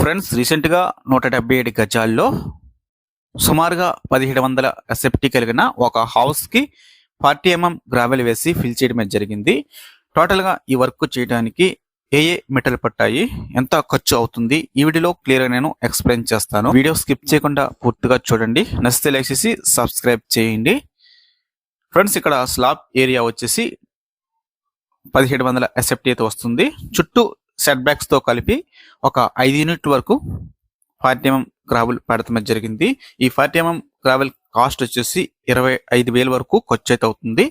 Friends రీసెంట్గా నూట డెబ్బై ఏడు గజాల్లో సుమారుగా పదిహేడు వందల ఎస్ఎఫ్టీ కలిగిన ఒక హౌస్కి ఫార్టీ ఎంఎం గ్రావెల్ వేసి ఫిల్ చేయడం జరిగింది. టోటల్గా ఈ వర్క్ చేయడానికి ఏ ఏ మెటల్ పట్టాయి ఎంత ఖర్చు అవుతుంది ఈ వీడియోలో క్లియర్గా నేను ఎక్స్ప్లెయిన్ చేస్తాను. వీడియో స్కిప్ చేయకుండా పూర్తిగా చూడండి. నచ్చితే లైక్ చేసి సబ్స్క్రైబ్ చేయండి. ఫ్రెండ్స్ ఇక్కడ స్లాబ్ ఏరియా వచ్చేసి పదిహేడు వందల ఎస్ఎఫ్టీ అయితే వస్తుంది. చుట్టూ సెట్ బ్యాక్స్తో కలిపి ఒక ఐదు యూనిట్ వరకు ఫార్టీ ఎంఎం గ్రావెల్ పెడతాం జరిగింది. ఈ ఫార్టీ ఎంఎం గ్రావెల్ కాస్ట్ వచ్చేసి ఇరవై ఐదు వేల వరకు ఖర్చు అయితే అవుతుంది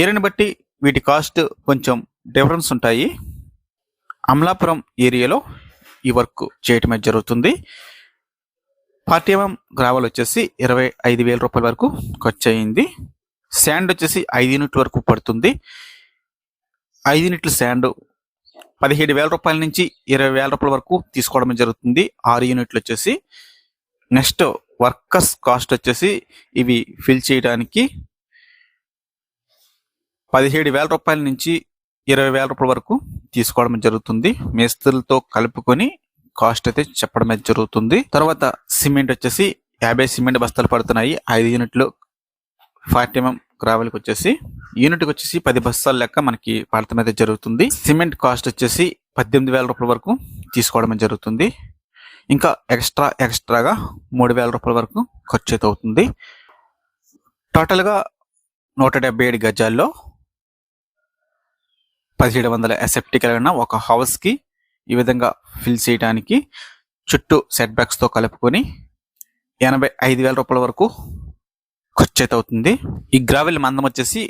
ఏరియాని బట్టి వీటి కాస్ట్ కొంచెం డిఫరెన్స్ ఉంటాయి. అమలాపురం ఏరియాలో ఈ వర్క్ చేయటం జరుగుతుంది. ఫార్టీ ఎంఎం గ్రావెల్ వచ్చేసి ఇరవై ఐదు వేల రూపాయల వరకు ఖర్చు అయింది శాండ్ వచ్చేసి ఐదు యూనిట్ వరకు పడుతుంది. ఐదు యూనిట్ల శాండ్ పదిహేడు వేల రూపాయల నుంచి ఇరవై వేల రూపాయల వరకు తీసుకోవడం జరుగుతుంది. ఆరు యూనిట్లు వచ్చేసి నెక్స్ట్ వర్కర్స్ కాస్ట్ వచ్చేసి ఇవి ఫిల్ చేయడానికి పదిహేడు వేల రూపాయల నుంచి ఇరవై వేల రూపాయల వరకు తీసుకోవడం జరుగుతుంది. మేస్త్రులతో కలుపుకొని కాస్ట్ అయితే చెప్పడం జరుగుతుంది. తర్వాత సిమెంట్ వచ్చేసి యాభై సిమెంట్ బస్తాలు పడుతున్నాయి. ఐదు యూనిట్లు ఫార్టీ ఎంఎం గ్రావెల్కి వచ్చేసి యూనిట్కి వచ్చేసి పది బస్తాల లెక్క మనకి పడటం అయితే జరుగుతుంది. సిమెంట్ కాస్ట్ వచ్చేసి పద్దెనిమిది వేల రూపాయల వరకు తీసుకోవడం జరుగుతుంది. ఇంకా ఎక్స్ట్రా ఎక్స్ట్రాగా మూడు వేల రూపాయల వరకు ఖర్చు అయితే అవుతుంది. టోటల్గా నూట డెబ్బై ఏడు గజాల్లో పదిహేడు వందల ఎస్ఎఫ్టీ కలిగిన ఒక హౌస్కి ఈ విధంగా ఫిల్ చేయడానికి చుట్టూ సెట్ బ్యాక్స్తో కలుపుకొని ఎనభై ఐదు వేల రూపాయల వరకు ఖర్చు అయితే అవుతుంది ఈ గ్రావెల్ మందం వచ్చేసి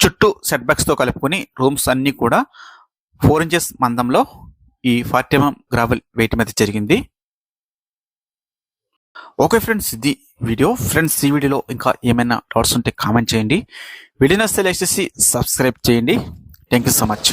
చుట్టూ సెట్ బ్యాక్స్తో కలుపుకొని రూమ్స్ అన్నీ కూడా ఫోర్ ఇంచెస్ మందంలో ఈ ఫార్టీ ఎంఎం గ్రావెల్ వేయటం అయితే జరిగింది. ఓకే ఫ్రెండ్స్ ఇది వీడియో. ఫ్రెండ్స్ ఈ వీడియోలో ఇంకా ఏమైనా డౌట్స్ ఉంటే కామెంట్ చేయండి. వీడియో నచ్చితే లైక్ చేసి సబ్స్క్రైబ్ చేయండి. Thank you so much